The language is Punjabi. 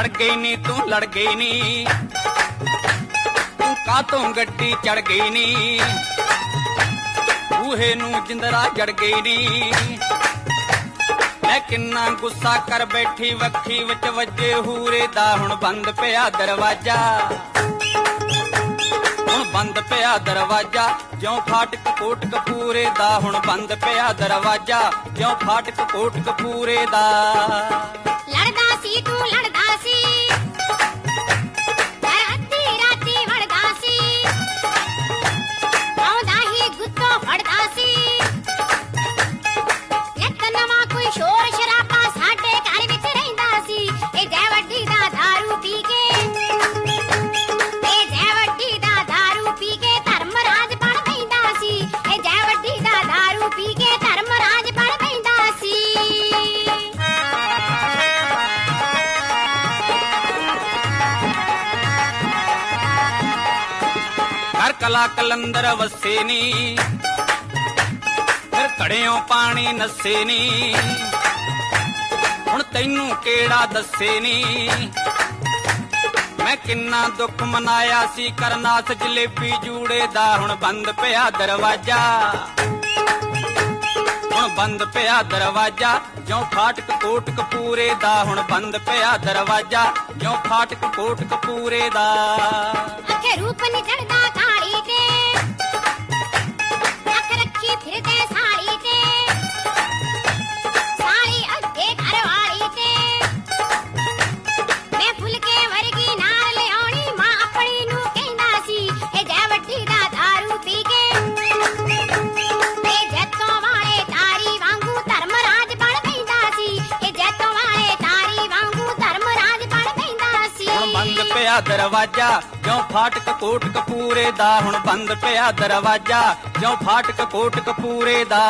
ਲੜ ਗਈ ਨੀ, ਤੂੰ ਲੜ ਗਈ ਨੀ। ਤੂੰ ਕਾਤੋਂ ਗੱਡੀ ਚੜ ਗਈ ਨੀ? ਬੂਹੇ ਨੂੰ ਜਿੰਦਰਾ ਜੜ ਗਈ ਨੀ। ਮੈਂ ਕਿੰਨਾ ਗੁੱਸਾ ਕਰ ਬੈਠੀ, ਵੱਖੀ ਵਿੱਚ ਵੱਜੇ ਹੂਰੇ ਦਾ ਹੁਣ ਬੰਦ ਪਿਆ ਦਰਵਾਜ਼ਾ। ਹੁਣ ਬੰਦ ਪਿਆ ਦਰਵਾਜ਼ਾ। ਜਿਉਂ ਫਾਟਕ ਕੋਟ ਕਪੂਰੇ ਦਾ ਹੁਣ ਬੰਦ ਪਿਆ ਦਰਵਾਜ਼ਾ। ਜਿਉਂ ਫਾਟਕ ਕੋਟ ਕਪੂਰੇ ਦਾ। ਕਲਾ ਕਲੰਦਰ ਵਸੇ ਨੀ। ਫਿਰ ਘੜਿਓਂ ਪਾਣੀ ਨਸੇ ਨੀ। ਹੁਣ ਤੈਨੂੰ ਕਿਹੜਾ ਦੱਸੇ ਨੀ। ਮੈਂ ਕਿੰਨਾ ਦੁੱਖ ਮਨਾਇਆ ਸੀ, ਕਰਨਾਥ ਜਲੇਬੀ ਜੂੜੇ ਦਾ ਹੁਣ ਬੰਦ ਪਿਆ ਦਰਵਾਜ਼ਾ। ਹੁਣ ਬੰਦ ਪਿਆ ਦਰਵਾਜ਼ਾ, ਜਿਉਂ ਫਾਟਕ ਕੋਟ ਕਪੂਰੇ ਦਾ ਹੁਣ ਬੰਦ ਪਿਆ ਦਰਵਾਜ਼ਾ, ਜਿਉਂ ਫਾਟਕ ਕੋਟ ਕਪੂਰੇ ਦਾ। रूप निचरदा काली ਪਿਆ ਦਰਵਾਜ਼ਾ, ਜਿਉਂ ਫਾਟਕ ਕੋਟ ਕਪੂਰੇ ਦਾ, ਹੁਣ ਬੰਦ ਪਿਆ ਦਰਵਾਜ਼ਾ, ਜਿਉਂ ਫਾਟਕ ਕੋਟ ਕਪੂਰੇ ਦਾ।